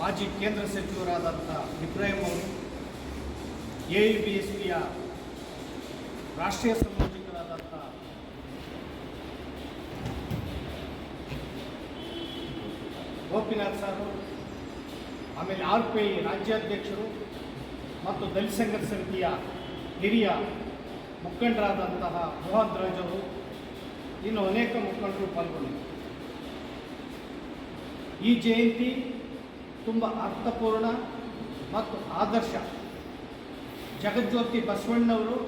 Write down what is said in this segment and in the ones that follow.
ಮಾಜಿ ಕೇಂದ್ರ ಸಚಿವರಾದಂಥ ಇಬ್ರಾಹಿಂ ಅವರು ಎ ಯು ಬಿ ಎಸ್ ಪಿಯ ರಾಷ್ಟ್ರೀಯ ಸಂಯೋಜಕರಾದಂಥ ಗೋಪಿನಾಥ್ ಸರ್, ಆಮೇಲೆ ಆರ್ ಪಿ ಐ ರಾಜ್ಯಾಧ್ಯಕ್ಷರು ಮತ್ತು ದಲಿತ ಸಂಘರ್ಷ ಸಮಿತಿಯ ಹಿರಿಯ ಮುಖಂಡರಾದಂತಹ ಮೋಹನ್ ರಾಜ್ ಇನ್ನು ಅನೇಕ ಮುಖಂಡರು ಪಾಲ್ಗೊಂಡಿದ್ದರು. ಈ ಜಯಂತಿ ತುಂಬ ಅರ್ಥಪೂರ್ಣ ಮತ್ತು ಆದರ್ಶ. ಜಗಜ್ಯೋತಿ ಬಸವಣ್ಣವರು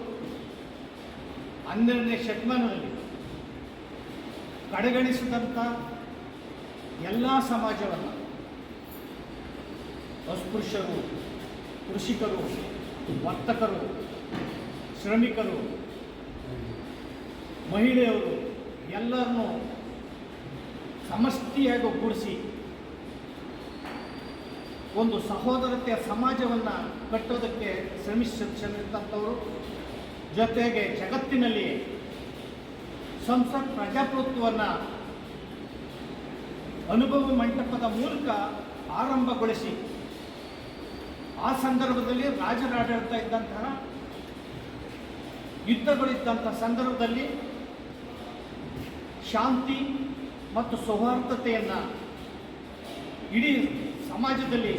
ಹನ್ನೆರಡನೇ ಶತಮಾನದಲ್ಲಿ ಕಡೆಗಣಿಸಿದಂಥ ಎಲ್ಲ ಸಮಾಜವನ್ನು ಅಸ್ಪೃಶ್ಯರು, ಕೃಷಿಕರು, ವರ್ತಕರು, ಶ್ರಮಿಕರು, ಮಹಿಳೆಯರು ಎಲ್ಲರನ್ನೂ ಸಮಷ್ಟಿಯಾಗಿ ಒಗ್ಗೂಡಿಸಿ ಒಂದು ಸಹೋದರತೆಯ ಸಮಾಜವನ್ನು ಕಟ್ಟೋದಕ್ಕೆ ಶ್ರಮಿಸ ಶ್ರಮಿಸಿದಂಥವರು. ಜೊತೆಗೆ ಜಗತ್ತಿನಲ್ಲಿ ಸಂಸತ್ ಪ್ರಜಾಪ್ರಭುತ್ವವನ್ನು ಅನುಭವ ಮಂಟಪದ ಮೂಲಕ ಆರಂಭಗೊಳಿಸಿ, ಆ ಸಂದರ್ಭದಲ್ಲಿ ರಾಜರಾಡಳಿತ ಇದ್ದಂತಹ, ಯುದ್ಧಗಳಿದ್ದಂಥ ಸಂದರ್ಭದಲ್ಲಿ ಶಾಂತಿ ಮತ್ತು ಸೌಹಾರ್ದತೆಯನ್ನು ಇಡೀ ಸಮಾಜದಲ್ಲಿ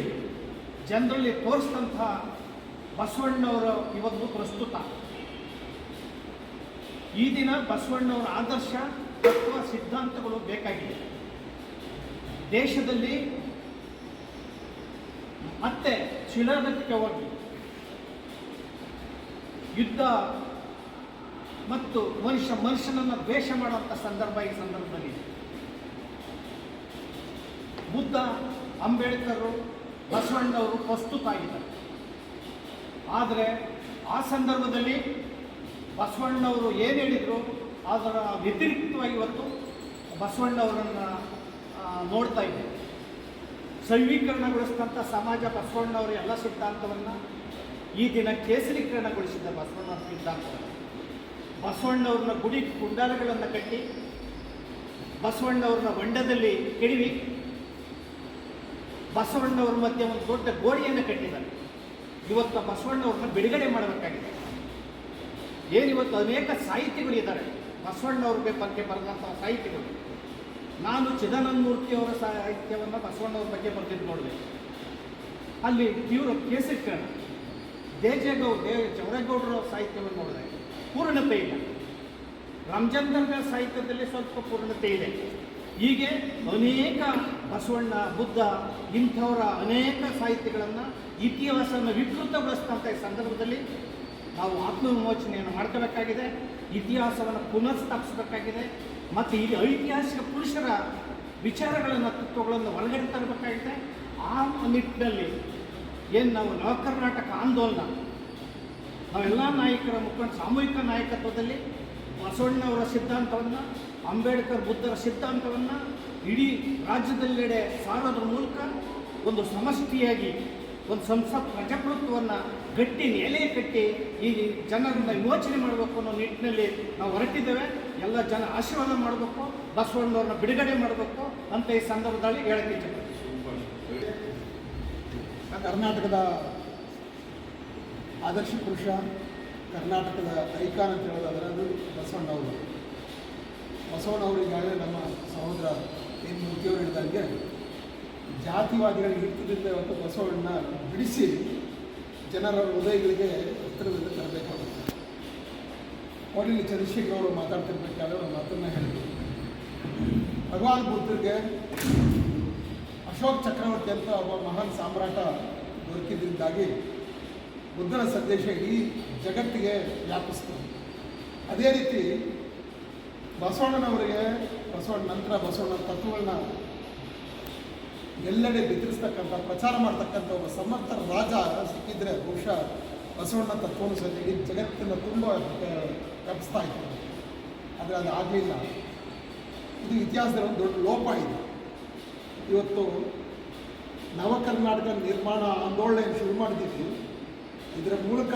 ಜನರಲ್ಲಿ ತೋರಿಸಿದಂಥ ಬಸವಣ್ಣವರು ಇವತ್ತು ಪ್ರಸ್ತುತ. ಈ ದಿನ ಬಸವಣ್ಣವರ ಆದರ್ಶ ತತ್ವ ಸಿದ್ಧಾಂತಗಳು ಬೇಕಾಗಿದೆ ದೇಶದಲ್ಲಿ ಮತ್ತೆ ಹೋಗಿ ಯುದ್ಧ ಮತ್ತು ಮನುಷ್ಯ ಮನುಷ್ಯನನ್ನು ದ್ವೇಷ ಮಾಡುವಂಥ ಸಂದರ್ಭ ಈ ಸಂದರ್ಭದಲ್ಲಿ. ಬುದ್ಧ ಅಂಬೇಡ್ಕರ್, ಬಸವಣ್ಣವರು ಪ್ರಸ್ತುತ ಆಗಿದ್ದಾರೆ ಆದರೆ ಆ ಸಂದರ್ಭದಲ್ಲಿ ಬಸವಣ್ಣವರು ಏನು ಹೇಳಿದರು, ಅದರ ವ್ಯತಿರಿಕ್ತವಾಗಿ ಇವತ್ತು ಬಸವಣ್ಣವರನ್ನು ನೋಡ್ತಾ ಇದ್ದೇವೆ ಸೈವೀಕರಣಗೊಳಿಸಿದಂಥ ಸಮಾಜ ಬಸವಣ್ಣವರ ಎಲ್ಲ ಸಿದ್ಧಾಂತವನ್ನು ಈ ದಿನ ಕೇಸರೀಕರಣಗೊಳಿಸಿದ್ದ ಬಸವಣ್ಣವರ ಸಿದ್ಧಾಂತವನ್ನು. ಬಸವಣ್ಣವ್ರನ್ನ ಗುಡಿ ಕುಂಡಾರಗಳನ್ನು ಕಟ್ಟಿ, ಬಸವಣ್ಣವ್ರನ್ನ ಹೊಂಡದಲ್ಲಿ ಕೆಡವಿ ಬಸವಣ್ಣವ್ರ ಮಧ್ಯೆ ಒಂದು ದೊಡ್ಡ ಗೋಡೆಯನ್ನು ಕಟ್ಟಿದ್ದಾರೆ. ಇವತ್ತು ಬಸವಣ್ಣವ್ರನ್ನ ಬಿಡುಗಡೆ ಮಾಡಬೇಕಾಗಿದೆ. ಏನಿವತ್ತು ಅನೇಕ ಸಾಹಿತಿಗಳು ಇದ್ದಾರೆ. ಬಸವಣ್ಣವ್ರ ಬಗ್ಗೆ ಬರೆದಂತಹ ಸಾಹಿತಿಗಳು. ನಾನು ಚಿದಾನಂದ ಮೂರ್ತಿಯವರ ಸಾಹಿತ್ಯವನ್ನು ಬಸವಣ್ಣವ್ರ ಬಗ್ಗೆ ಬರೆದಿದ್ದು ನೋಡಿದೆ. ಅಲ್ಲಿ ತೀವ್ರ ಕೇಸರೀಕರಣ. ದೇಜೇಗೌಡ, ದೇ ಚೌರೇಗೌಡರ ಸಾಹಿತ್ಯವನ್ನು ನೋಡಿದೆ. ಪೂರ್ಣತೆ ಇಲ್ಲ. ರಾಮಚಂದ್ರನ ಸಾಹಿತ್ಯದಲ್ಲಿ ಸ್ವಲ್ಪ ಪೂರ್ಣತೆ ಇದೆ. ಹೀಗೆ ಅನೇಕ ಬಸವಣ್ಣ, ಬುದ್ಧ ಇಂಥವರ ಅನೇಕ ಸಾಹಿತ್ಯಗಳನ್ನು ಇತಿಹಾಸವನ್ನು ವಿಕೃತಗೊಳಿಸಿದಂಥ ಈ ಸಂದರ್ಭದಲ್ಲಿ ನಾವು ಆತ್ಮವಿಮೋಚನೆಯನ್ನು ಮಾಡ್ಕೋಬೇಕಾಗಿದೆ, ಇತಿಹಾಸವನ್ನು ಪುನರ್ಸ್ಥಾಪಿಸಬೇಕಾಗಿದೆ, ಮತ್ತು ಇಲ್ಲಿ ಐತಿಹಾಸಿಕ ಪುರುಷರ ವಿಚಾರಗಳನ್ನು, ತತ್ವಗಳನ್ನು ಒಳಗಡೆ ತರಬೇಕಾಗಿದೆ. ಆ ನಿಟ್ಟಿನಲ್ಲಿ ಏನು ನಾವು ನವಕರ್ನಾಟಕ ಆಂದೋಲನ, ನಾವೆಲ್ಲ ನಾಯಕರ ಮುಖಂಡ, ಸಾಮೂಹಿಕ ನಾಯಕತ್ವದಲ್ಲಿ ಬಸವಣ್ಣವರ ಸಿದ್ಧಾಂತವನ್ನು ಅಂಬೇಡ್ಕರ್ ಬುದ್ಧರ ಸಿದ್ಧಾಂತವನ್ನು ಇಡೀ ರಾಜ್ಯದಲ್ಲೆಡೆ ಸಾರೋದ್ರ ಮೂಲಕ ಒಂದು ಸಮಷ್ಟಿಯಾಗಿ, ಒಂದು ಸಂಸತ್ ಪ್ರಜಾಪ್ರಭುತ್ವವನ್ನು ಗಟ್ಟಿ ನೆಲೆ ಕಟ್ಟಿ ಈ ಜನರನ್ನ ವಿಮೋಚನೆ ಮಾಡಬೇಕು ಅನ್ನೋ ನಿಟ್ಟಿನಲ್ಲಿ ನಾವು ಹೊರಟಿದ್ದೇವೆ. ಎಲ್ಲ ಜನ ಆಶೀರ್ವಾದ ಮಾಡಬೇಕು, ಬಸವಣ್ಣವ್ರನ್ನ ಬಿಡುಗಡೆ ಮಾಡಬೇಕು ಅಂತ ಈ ಸಂದರ್ಭದಲ್ಲಿ ಹೇಳಕ್ಕೆ ಇಚ್ಛೆ ಕರ್ನಾಟಕದ ಆದರ್ಶ ಪುರುಷ, ಕರ್ನಾಟಕದ ಐಕಾನ್ ಅಂತ ಹೇಳೋದಾದ್ರೆ ಅದು ಬಸವಣ್ಣವರು. ಬಸವಣ್ಣವರು ಈಗಾಗಲೇ ನಮ್ಮ ಸಹೋದರ ಏನು ಮುಖ್ಯವರು ಹೇಳಿದಂಗೆ, ಜಾತಿವಾದಿಗಳಿಗೆ ಹಿಡಿತದಿಂದ ಇವತ್ತು ಬಸವಣ್ಣ ಬಿಡಿಸಿ ಜನರ ಹೃದಯಗಳಿಗೆ ಹತ್ತಿರದಿಂದ ತರಬೇಕಾಗುತ್ತೆ. ಅವರಲ್ಲಿ ಚಂದ್ರಶೇಖರ್ ಅವರು ಮಾತಾಡ್ತಿರ್ಬೇಕಾದ್ರೆ ಒಂದು ಮಾತನ್ನು ಹೇಳಿದ್ರು ಭಗವಾನ್ ಬುದ್ಧರಿಗೆ ಅಶೋಕ್ ಚಕ್ರವರ್ತಿ ಅಂತ ಒಬ್ಬ ಮಹಾನ್ ಸಾಮ್ರಾಟ ದೊರಕಿದ್ರಿಂದಾಗಿ ಬುದ್ಧನ ಸಂದೇಶ ಇಡೀ ಜಗತ್ತಿಗೆ ವ್ಯಾಪಿಸ್ತು. ಅದೇ ರೀತಿ ಬಸವಣ್ಣನವರಿಗೆ ಬಸವಣ್ಣ ನಂತರ ಬಸವಣ್ಣ ತತ್ವಗಳನ್ನ ಎಲ್ಲೆಡೆ ಬಿತ್ತರಿಸ್ತಕ್ಕಂಥ, ಪ್ರಚಾರ ಮಾಡ್ತಕ್ಕಂಥ ಒಬ್ಬ ಸಮರ್ಥ ರಾಜ ಸಿಕ್ಕಿದ್ರೆ ಬಹುಶಃ ಬಸವಣ್ಣ ತತ್ವವನ್ನು ಸಹ ಇಡೀ ಜಗತ್ತಿನ ತುಂಬ ವ್ಯಾಪಿಸ್ತಾ ಇತ್ತು ಆದರೆ ಅದು ಆಗಲಿಲ್ಲ. ಇದು ಇತಿಹಾಸದ ಒಂದು ದೊಡ್ಡ ಲೋಪ ಇದೆ. ಇವತ್ತು ನವ ಕರ್ನಾಟಕ ನಿರ್ಮಾಣ ಆಂದೋಲನ ಶುರು ಮಾಡಿದ್ದೀವಿ, ಇದರ ಮೂಲಕ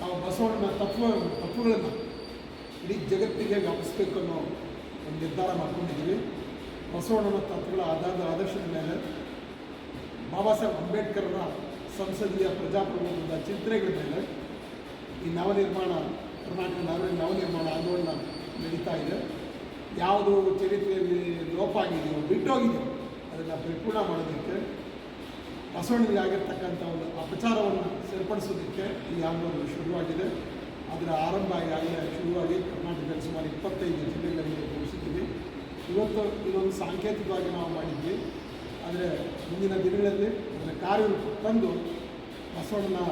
ನಾವು ಬಸವಣ್ಣ ತತ್ವ, ತತ್ವಗಳನ್ನು ಇಡೀ ಜಗತ್ತಿಗೆ ವ್ಯಾಪಿಸ್ಬೇಕು ಅನ್ನೋ ಒಂದು ನಿರ್ಧಾರ ಮಾಡ್ಕೊಂಡಿದ್ದೀವಿ. ಬಸವಣ್ಣನ ತತ್ವಗಳ ಆಧಾರದ ಆದರ್ಶದ ಮೇಲೆ ಬಾಬಾ ಸಾಹೇಬ್ ಅಂಬೇಡ್ಕರ್ರ ಸಂಸದೀಯ ಪ್ರಜಾಪ್ರಭುತ್ವದ ಚಿಂತನೆಗಳ ಮೇಲೆ ಈ ನವನಿರ್ಮಾಣ ಕರ್ನಾಟಕ ನವ ನವನಿರ್ಮಾಣ ಆಂದೋಲನ ನಡೀತಾ ಇದೆ. ಯಾವುದು ಚರಿತ್ರೆಯಲ್ಲಿ ಲೋಪ ಆಗಿದೆಯೋ ಬಿಟ್ಟೋಗಿದೆಯೋ ಅದನ್ನು ಪರಿಪೂರ್ಣ ಮಾಡೋದಕ್ಕೆ, ಬಸವಣ್ಣನಿಗೆ ಆಗಿರ್ತಕ್ಕಂಥ ಒಂದು ಅಪಚಾರವನ್ನು ಸೇರ್ಪಡಿಸೋದಕ್ಕೆ ಈ ಆಂದೋಲನ ಶುರುವಾಗಿದೆ. ಅದರ ಆರಂಭ ಆಗಿ ಶುರುವಾಗಿ ಕರ್ನಾಟಕದಲ್ಲಿ ಸುಮಾರು ಇಪ್ಪತ್ತೈದು ಜಿಲ್ಲೆಗಳಿಗೆ ಘೋಷಿಸಿದ್ವಿ ಇವತ್ತು ಇದೊಂದು ಸಾಂಕೇತಿಕವಾಗಿ ನಾವು ಮಾಡಿದ್ವಿ. ಆದರೆ ಮುಂದಿನ ದಿನಗಳಲ್ಲಿ ಅದರ ಕಾರ್ಯರೂಪ ತಂದು ಬಸವಣ್ಣನ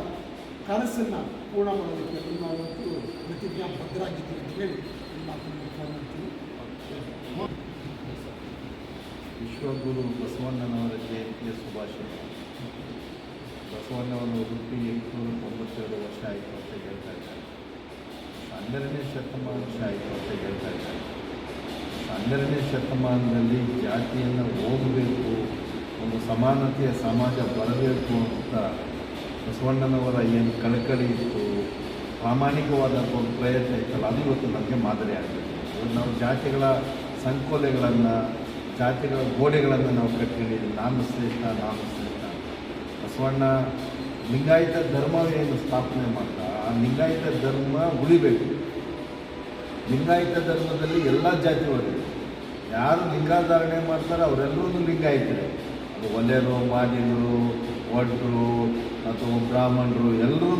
ಕನಸನ್ನು ಪೂರ್ಣ ಮಾಡೋದಕ್ಕೆ ನಾವು ಇವತ್ತು ಪ್ರತಿಜ್ಞಾಬದ್ಧರಾಗಿದ್ದೀವಿ ಅಂತ ಹೇಳಿ ನಿಮ್ಮ ವಿಶ್ವಗುರು ಬಸವಣ್ಣನವರ ಜಯಂತಿಯ ಶುಭಾಶಯ. ಬಸವಣ್ಣವನ್ನು ಹುಟ್ಟಿ ಶತಮಾನ ಆಯಿತು ಹೇಳ್ತಾ ಇದ್ದಾರೆ. ಹನ್ನೆರಡನೇ ಶತಮಾನದಲ್ಲಿ ಜಾತಿಯನ್ನು ಹೋಗಬೇಕು ಒಂದು ಸಮಾನತೆಯ ಸಮಾಜ ಬರಬೇಕು ಅಂತ ಬಸವಣ್ಣನವರ ಏನು ಕಳಕಳಿ ಇತ್ತು, ಪ್ರಾಮಾಣಿಕವಾದ ಒಂದು ಪ್ರಯತ್ನ ಇತ್ತಲ್ಲ, ಅದು ಇವತ್ತು ನಮಗೆ ಮಾದರಿ ಆಗಬೇಕು. ನಾವು ಜಾತಿಗಳ ಸಂಕೋಲೆಗಳನ್ನು, ಜಾತಿಗಳ ಗೋಡೆಗಳನ್ನು ನಾವು ಕಟ್ಟಿ ನಾನು ಶ್ರೇಷ್ಠ ನಾನು ಶ್ರೇಷ್ಠ ಬಸವಣ್ಣ ಲಿಂಗಾಯತ ಧರ್ಮವೇನು ಸ್ಥಾಪನೆ ಮಾಡ್ತಾ, ಆ ಲಿಂಗಾಯತ ಧರ್ಮ ಉಳಿಬೇಕು. ಲಿಂಗಾಯತ ಧರ್ಮದಲ್ಲಿ ಎಲ್ಲ ಜಾತಿಯವರು ಯಾರು ಲಿಂಗಾಧಾರಣೆ ಮಾಡ್ತಾರೆ ಅವರೆಲ್ಲರೂ ಲಿಂಗಾಯತರೆ. ಅದು ಒಲೆಯರು ಮಾದಿಗರು ಒಡ್ರು ಅಥವಾ ಬ್ರಾಹ್ಮಣರು ಎಲ್ಲರೂ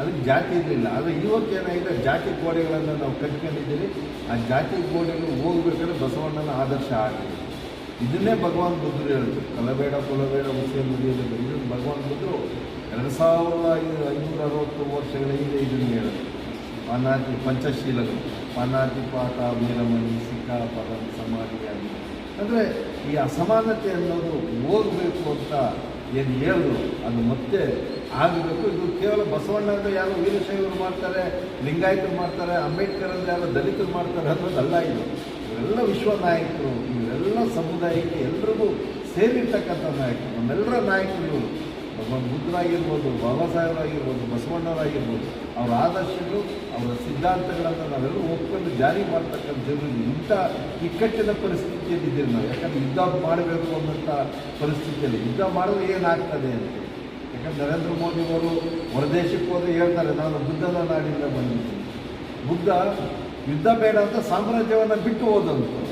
ಅದಕ್ಕೆ ಜಾತಿ ಇರಲಿಲ್ಲ. ಆದರೆ ಏನಾಗಿದೆ? ಜಾತಿ ಗೋಡೆಗಳನ್ನು ನಾವು ಕಟ್ಕೊಂಡಿದ್ದೀವಿ. ಆ ಜಾತಿ ಗೋಡೆಗಳು ಹೋಗ್ಬೇಕಾದ್ರೆ ಬಸವಣ್ಣನ ಆದರ್ಶ ಆಗಿದೆ ಇದನ್ನೇ ಭಗವಾನ್ ಬುದ್ಧರು ಹೇಳಿದ್ರು ಕಲಬೇಡ, ಕುಲಬೇಡ ಮುಸ್ಲಿಂ ಮುಗಿಯಲು ಇದನ್ನು ಭಗವಾನ್ ಬುದ್ಧರು ಎರಡು ಸಾವಿರದ ಐನೂರ ಅರವತ್ತು ವರ್ಷಗಳ ಹಿಂದೆ ಇದನ್ನು ಹೇಳಿದ್ರು. ಪಾನಾತಿ ಪಂಚಶೀಲಗಳು ಪಾನಾತಿ ಪಾಠ ವೀರಮಣಿ ಸಿಕ್ಕಾಪದ ಸಮಾಧಿಯಾಗಿ. ಅಂದರೆ ಈ ಅಸಮಾನತೆ ಅನ್ನೋದು ಹೋಗಬೇಕು ಅಂತ ಏನು ಹೇಳಿದ್ರು ಅದು ಮತ್ತೆ ಆಗಬೇಕು ಇದು ಕೇವಲ ಬಸವಣ್ಣ ಅಂದರೆ ಯಾರು ವೀರಶೈವರು ಮಾಡ್ತಾರೆ, ಲಿಂಗಾಯತರು ಮಾಡ್ತಾರೆ, ಅಂಬೇಡ್ಕರ್ ಅಂದರೆ ಯಾರು ದಲಿತರು ಮಾಡ್ತಾರೆ ಅನ್ನೋದಲ್ಲ ಇದು. ಇವರೆಲ್ಲ ವಿಶ್ವ ನಾಯಕರು ಇವರೆಲ್ಲ ಸಮುದಾಯಕ್ಕೆ ಎಲ್ರಿಗೂ ಸೇರಿರ್ತಕ್ಕಂಥ ನಾಯಕರು, ನಮ್ಮೆಲ್ಲರ ನಾಯಕರು ಭಗವಾನ್ ಬುದ್ಧರಾಗಿರ್ಬೋದು ಬಾಬಾ ಸಾಹೇಬರಾಗಿರ್ಬೋದು ಬಸವಣ್ಣವರಾಗಿರ್ಬೋದು ಅವರ ಆದರ್ಶಗಳು, ಅವರ ಸಿದ್ಧಾಂತಗಳನ್ನು ನಾವೆಲ್ಲರೂ ಒಪ್ಕೊಂಡು ಜಾರಿ ಮಾಡ್ತಕ್ಕಂಥ ಜನರು ಇಂಥ ಇಕ್ಕಟ್ಟಿನ ಪರಿಸ್ಥಿತಿಯಲ್ಲಿ ಇದ್ದೀವಿ ನಾವು. ಯಾಕಂದ್ರೆ ಯುದ್ಧ ಮಾಡಬೇಕು ಅನ್ನೋಂಥ ಪರಿಸ್ಥಿತಿಯಲ್ಲಿ, ಯುದ್ಧ ಮಾಡಿದ್ರೆ ಏನಾಗ್ತದೆ ಅಂತ. ಯಾಕಂದ್ರೆ ನರೇಂದ್ರ ಮೋದಿ ಅವರು ಹೊರದೇಶಕ್ಕೆ ಹೋದ್ರೆ ಹೇಳ್ತಾರೆ, ನಾನು ಬುದ್ಧನ ನಾಡಿಂದ ಬಂದಿದ್ದೀನಿ. ಬುದ್ಧ ಯುದ್ಧ ಬೇಡ ಅಂತ ಸಾಮ್ರಾಜ್ಯವನ್ನು ಬಿಟ್ಟು ಹೋದಂತು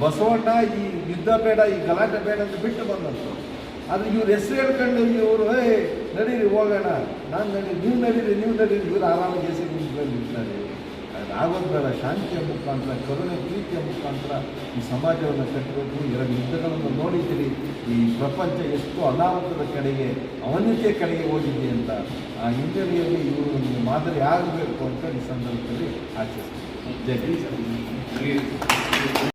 ಬಸವಣ್ಣ ಈ ಯುದ್ಧ ಬೇಡ, ಈ ಗಲಾಟೆ ಬೇಡ ಅಂತ ಬಿಟ್ಟು ಬಂದಂತು ಆದರೆ ಇವ್ರು ಹೆಸರು ಹೇಳ್ಕೊಂಡು ಇವರು ಏ ನಡೀರಿ, ಹೋಗೋಣ. ನಾನು ನಡಿ ನೀವು ನಡೀರಿ ನೀವು ನಡೀರಿ. ಇವ್ರು ಆರಾಮಾಗಿ ಹೆಸರು ನಿಂತ್ಕೊಂಡು ಇರ್ತಾರೆ ಆಗೋದು ಬೇಡ. ಶಾಂತಿಯ ಮುಖಾಂತರ, ಕರುಣೆ, ಪ್ರೀತಿಯ ಮುಖಾಂತರ ಈ ಸಮಾಜವನ್ನು ಕಟ್ಟಬೇಕು ಎರಡು ಯುದ್ಧಗಳನ್ನು ನೋಡಿದ್ದೀರಿ. ಈ ಪ್ರಪಂಚ ಎಷ್ಟು ಅನಾಹುತದ ಕಡೆಗೆ, ಅವನತಿಯ ಕಡೆಗೆ ಹೋಗಿದೆ ಅಂತ. ಆ ಹಿನ್ನೆಲೆಯಲ್ಲಿ ಇವರು ಒಂದು ಮಾದರಿ ಆಗಬೇಕು ಅಂತ ಈ ಸಂದರ್ಭದಲ್ಲಿ ಆಚರಿಸ್ತೀನಿ. ಜೈ ಹಿಂದ್.